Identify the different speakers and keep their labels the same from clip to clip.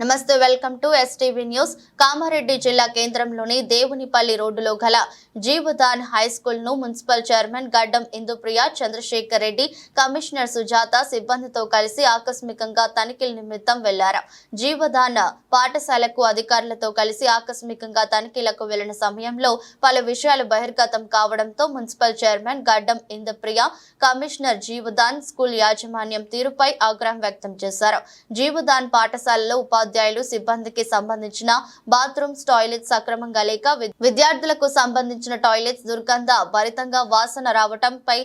Speaker 1: నమస్తే welcome to STV news Kamareddy జిల్లా కేంద్రంలోని దేవునిపల్లి రోడ్డులో గల Jeevadan high స్కూల్ను municipal chairman Gaddam Indupriya Chandrashekar Reddy commissioner Sujatha సిబ్బందితో కలిసి ఆకస్మికంగా తనిఖీల నిమిత్తం వెళ్ళారు. జీవదాన్ పాఠశాలకు అధికారులతో కలిసి ఆకస్మికంగా తనిఖీలకు వెళ్ళిన సమయంలో పలు విషయాలు బహిర్గతం కావడంతో municipal chairman Gaddam Indupriya commissioner Jeevadan school యాజమాన్యం తీరుపై ఆగ్రహం వ్యక్తం చేశారు. జీవదాన్ పాఠశాలలో ఉపాధ్యాయులు సిబ్బందికి సంబంధించిన బాత్రూమ్స్ టాయిలెట్స్ సక్రమంగా లేక విద్యార్థులకు సంబంధించిన టాయిలెట్స్ దుర్గంధ భరితంగా వాసన రావటంపై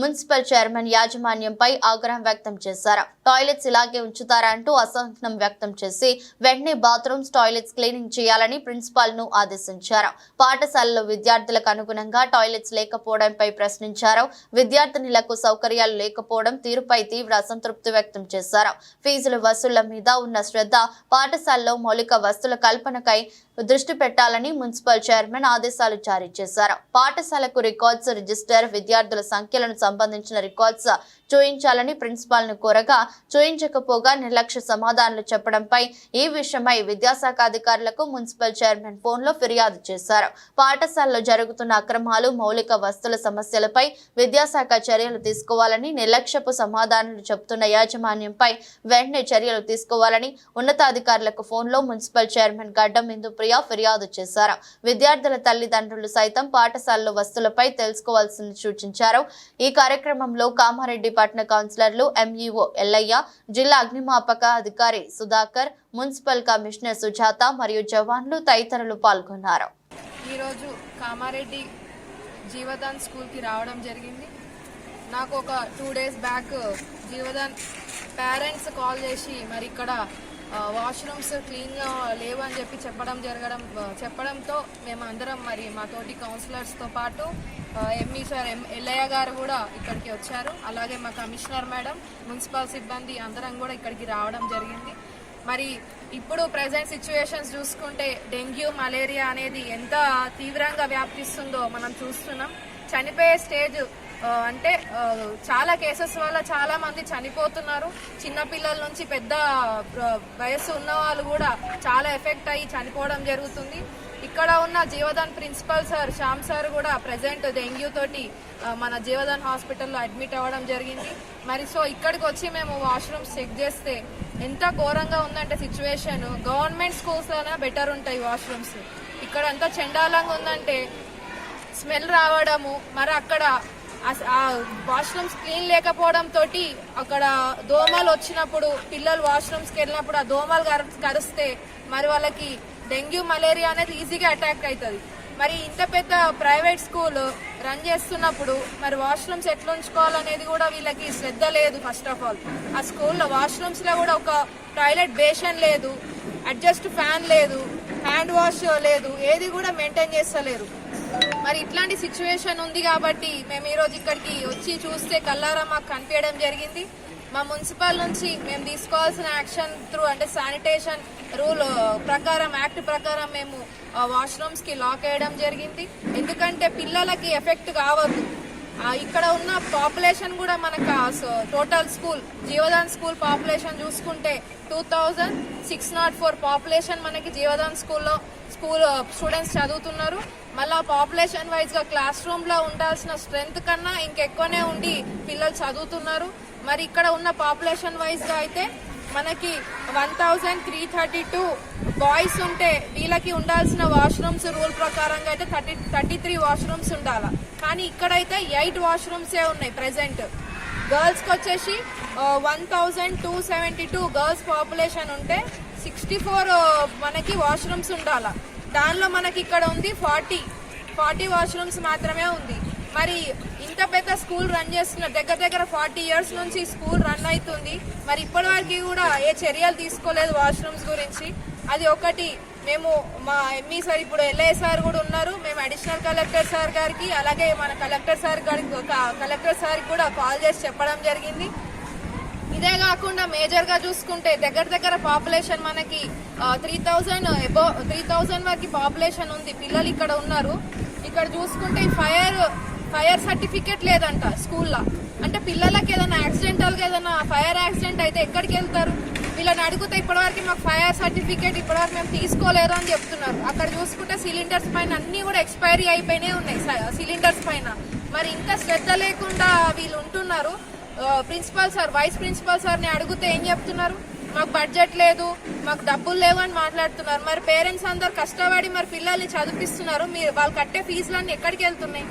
Speaker 1: మున్సిపల్ చైర్మన్ యాజమాన్యంపై ఆగ్రహం వ్యక్తం చేశారు. టాయిలెట్స్ ఇలాగే ఉంచుతారంటూ అసహనం వ్యక్తం చేసి వెంటనే బాత్రూమ్స్ టాయిలెట్స్ క్లీనింగ్ చేయాలని ప్రిన్సిపాల్ను ఆదేశించారు. పాఠశాలలో విద్యార్థులకు అనుగుణంగా టాయిలెట్స్ లేకపోవడంపై ప్రశ్నించారు. విద్యార్థినులకు సౌకర్యాలు లేకపోవడం తీరుపై తీవ్ర అసంతృప్తి వ్యక్తం చేశారు. ఫీజుల వసూళ్ళ మీద ఉన్న శ్రద్ధ పాఠశాలలో మౌలిక వస్తుల కల్పనకై దృష్టి పెట్టాలని మున్సిపల్ చైర్మన్ ఆదేశాలు జారీ చేశారు. పాఠశాలకు రికార్డ్స్ రిజిస్టర్ విద్యార్థుల సంఖ్యలను సంబంధించిన రికార్డ్స్ చూయించాలని ప్రిన్సిపాల్ను కోరగా చూయించకపోగా నిర్లక్ష్య సమాధానాలు చెప్పడంపై ఈ విషయమై విద్యాశాఖ అధికారులకు మున్సిపల్ చైర్మన్ ఫోన్లో ఫిర్యాదు చేశారు. పాఠశాలలో జరుగుతున్న అక్రమాలు మౌలిక వస్తువుల సమస్యలపై విద్యాశాఖ చర్యలు తీసుకోవాలని నిర్లక్ష్యపు సమాధానాలు చెబుతున్న యాజమాన్యంపై వెంటనే చర్యలు తీసుకోవాలని ఉన్నతాధికారులకు ఫోన్లో మున్సిపల్ చైర్మన్ గడ్డం ఇందుప్రియ ఫిర్యాదు చేశారు. విద్యార్థుల తల్లిదండ్రులు సైతం పాఠశాలలో వస్తువులపై తెలుసుకోవాల్సింది సూచించారు. ఈ కార్యక్రమంలో కామారెడ్డి పట్టణ కౌన్సిలర్లు ఎంఈఓ ఎల్లయ్య జిల్లా అగ్నిమాపక అధికారి సుధాకర్ మున్సిపల్ కమిషనర్ సుజాత మరియు జవాన్లు తదితరులు పాల్గొన్నారు.
Speaker 2: ఈరోజు కామారెడ్డి జీవదాన్ స్కూల్కి రావడం జరిగింది. నాకు ఒక two days back Jeevadan parents call చేసి మరి ఇక్కడ వాష్రూమ్స్ క్లీన్గా లేవు అని చెప్పి చెప్పడం జరగడం చెప్పడంతో మేము అందరం మరి మా తోటి కౌన్సిలర్స్తో పాటు ఎంఈ సార్ ఎం ఎల్లయ్య గారు కూడా ఇక్కడికి వచ్చారు. అలాగే మా కమిషనర్ మేడం మున్సిపల్ సిబ్బంది అందరం కూడా ఇక్కడికి రావడం జరిగింది. మరి ఇప్పుడు ప్రజెంట్ సిచ్యువేషన్స్ చూసుకుంటే డెంగ్యూ మలేరియా అనేది ఎంత తీవ్రంగా వ్యాప్తిస్తుందో మనం చూస్తున్నాం. చనిపోయే స్టేజ్ అంటే చాలా కేసెస్ వల్ల చాలా మంది చనిపోతున్నారు. చిన్నపిల్లల నుంచి పెద్ద వయస్సు ఉన్న వాళ్ళు కూడా చాలా ఎఫెక్ట్ అయ్యి చనిపోవడం జరుగుతుంది. ఇక్కడ ఉన్న Jeevadan principal sir Shyam sir కూడా ప్రజెంట్ డెంగ్యూ తోటి మన జీవదాన్ హాస్పిటల్లో అడ్మిట్ అవ్వడం జరిగింది. మరి సో ఇక్కడికి వచ్చి మేము వాష్రూమ్స్ చెక్ చేస్తే ఎంత ఘోరంగా ఉందంటే సిచ్యువేషన్. గవర్నమెంట్ స్కూల్స్ అయినా బెటర్ ఉంటాయి వాష్రూమ్స్. ఇక్కడ ఎంత చెండాలంగా ఉందంటే స్మెల్ రావడము మరి అక్కడ వాష్రూమ్స్ క్లీన్ లేకపోవడం తోటి అక్కడ దోమలు వచ్చినప్పుడు పిల్లలు వాష్రూమ్స్కి వెళ్ళినప్పుడు ఆ దోమలు కరు- కరిస్తే మరి వాళ్ళకి డెంగ్యూ మలేరియా అనేది ఈజీగా అటాక్ అవుతుంది మరి ఇంత పెద్ద ప్రైవేట్ స్కూల్ రన్ చేస్తున్నప్పుడు మరి వాష్రూమ్స్ ఎట్లా ఉంచుకోవాలనేది కూడా వీళ్ళకి శ్రద్ధ లేదు ఫస్ట్ ఆఫ్ ఆల్. ఆ స్కూల్లో వాష్రూమ్స్లో కూడా ఒక టాయిలెట్ బేషన్ లేదు అడ్జస్ట్ ఫ్యాన్ లేదు హ్యాండ్ వాష్ లేదు ఏది కూడా మెయింటైన్ చేస్తలేరు. మరి ఇట్లాంటి సిచ్యువేషన్ ఉంది కాబట్టి మేము ఈరోజు ఇక్కడికి వచ్చి చూస్తే కల్లారా మాకు కనిపించడం జరిగింది. మా మున్సిపల్ నుంచి మేము తీసుకోవాల్సిన యాక్షన్ త్రూ అంటే శానిటేషన్ రూల్ ప్రకారం యాక్ట్ ప్రకారం మేము వాష్రూమ్స్కి లాక్ వేయడం జరిగింది. ఎందుకంటే పిల్లలకి ఎఫెక్ట్ కావద్దు. ఇక్కడ ఉన్న పాపులేషన్ కూడా మనకు total school Jeevadan school population చూసుకుంటే two thousand six nought four population మనకి జీవదాన్ స్కూల్లో స్కూల్ స్టూడెంట్స్ చదువుతున్నారు. మళ్ళీ పాపులేషన్ వైజ్గా క్లాస్ రూమ్లో ఉండాల్సిన స్ట్రెంగ్త్ కన్నా ఇంకెక్కువనే ఉండి పిల్లలు చదువుతున్నారు. మరి ఇక్కడ ఉన్న పాపులేషన్ వైజ్గా అయితే మనకి one thousand three thirty two boys ఉంటే వీళ్ళకి ఉండాల్సిన వాష్రూమ్స్ రూల్ ప్రకారంగా అయితే థర్టీ థర్టీ త్రీ వాష్రూమ్స్ ఉండాలి. కానీ ఇక్కడైతే ఎయిట్ వాష్రూమ్సే ఉన్నాయి ప్రజెంట్ గర్ల్స్కి వచ్చేసి one thousand two seventy two girls population ఉంటే సిక్స్టీ ఫోర్ మనకి వాష్రూమ్స్ ఉండాలి. దానిలో మనకి ఇక్కడ ఉంది ఫార్టీ ఫార్టీ వాష్రూమ్స్ మాత్రమే ఉంది. మరి ఇంత పెద్ద స్కూల్ రన్ చేస్తున్న దగ్గర దగ్గర ఫార్టీ ఇయర్స్ నుంచి స్కూల్ రన్ అవుతుంది. మరి ఇప్పటి వరకు కూడా ఏ చర్యలు తీసుకోలేదు వాష్రూమ్స్ గురించి. అది ఒకటి. మేము మా ఎంఈ సార్ ఇప్పుడు ఎల్ఐ సార్ కూడా ఉన్నారు. మేము అడిషనల్ కలెక్టర్ సార్ గారికి అలాగే మన కలెక్టర్ సార్ గారికి కలెక్టర్ సార్కి కూడా కాల్ చేసి చెప్పడం జరిగింది. ఇదే కాకుండా మేజర్గా చూసుకుంటే దగ్గర దగ్గర పాపులేషన్ మనకి three thousand above three thousand వరకు పాపులేషన్ ఉంది. పిల్లలు ఇక్కడ ఉన్నారు. ఇక్కడ చూసుకుంటే ఫైర్ ఫైర్ సర్టిఫికేట్ లేదంట స్కూల్లో అంటే పిల్లలకి ఏదైనా యాక్సిడెంటల్గా ఏదైనా ఫైర్ యాక్సిడెంట్ అయితే ఎక్కడికి వెళ్తారు? వీళ్ళని అడిగితే ఇప్పటివరకు మాకు ఫైర్ సర్టిఫికేట్ ఇప్పటివరకు మేము తీసుకోలేదు అని చెప్తున్నారు. అక్కడ చూసుకుంటే సిలిండర్స్ పైన అన్ని కూడా ఎక్స్పైరీ అయిపోయినాయి ఉన్నాయి స- సిలిండర్స్ పైన. మరి ఇంకా శ్రద్ధ లేకుండా వీళ్ళు ఉంటున్నారు. ప్రిన్సిపాల్ సార్ వైస్ ప్రిన్సిపాల్ సార్ని అడిగితే ఏం చెప్తున్నారు? మాకు బడ్జెట్ లేదు మాకు డబ్బులు లేవు అని మాట్లాడుతున్నారు. మరి పేరెంట్స్ అందరు కష్టపడి మరి పిల్లల్ని చదివిస్తున్నారు మీరు వాళ్ళు కట్టే ఫీజులన్నీ ఎక్కడికి వెళ్తున్నాయి?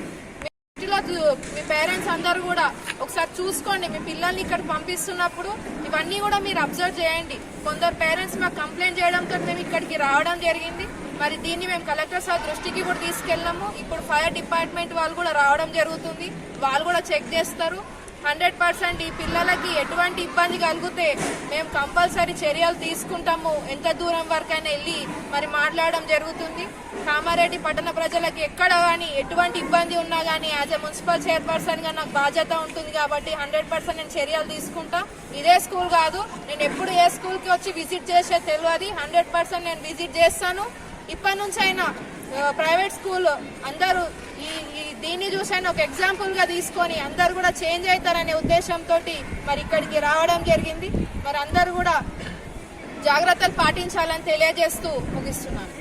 Speaker 2: మీ మీ పేరెంట్స్ అందరూ కూడా ఒకసారి చూసుకోండి. మీ పిల్లల్ని ఇక్కడ పంపిస్తున్నప్పుడు ఇవన్నీ కూడా మీరు అబ్జర్వ్ చేయండి. కొందరు పేరెంట్స్ మాకు కంప్లైంట్ చేయడంతో మేము ఇక్కడికి రావడం జరిగింది. మరి దీన్ని మేము కలెక్టర్ సార్ దృష్టికి కూడా తీసుకెళ్ళాము. ఇప్పుడు ఫైర్ డిపార్ట్మెంట్ వాళ్ళు కూడా రావడం జరుగుతుంది. వాళ్ళు కూడా చెక్ చేస్తారు. హండ్రెడ్ పర్సెంట్ ఈ పిల్లలకి ఎటువంటి ఇబ్బంది కలిగితే మేము కంపల్సరీ చర్యలు తీసుకుంటాము. ఎంత దూరం వరకైనా వెళ్ళి మరి మాట్లాడడం జరుగుతుంది. కామారెడ్డి పట్టణ ప్రజలకు ఎక్కడ కానీ ఎటువంటి ఇబ్బంది ఉన్నా కానీ యాజ్ ఎ మున్సిపల్ చైర్పర్సన్గా నాకు బాధ్యత ఉంటుంది కాబట్టి హండ్రెడ్ పర్సెంట్ నేను చర్యలు తీసుకుంటా. ఇదే స్కూల్ కాదు నేను ఎప్పుడు ఏ స్కూల్కి వచ్చి విజిట్ చేసే తెలియదు హండ్రెడ్ పర్సెంట్ నేను విజిట్ చేస్తాను. ఇప్పటి నుంచి అయినా ప్రైవేట్ స్కూల్ అందరూ ఈ దీన్ని చూసాను ఒక ఎగ్జాంపుల్గా తీసుకొని అందరు కూడా చేంజ్ అవుతారనే ఉద్దేశంతో మరి ఇక్కడికి రావడం జరిగింది. మరి అందరు కూడా జాగ్రత్తలు పాటించాలని తెలియజేస్తూ ముగిస్తున్నాను.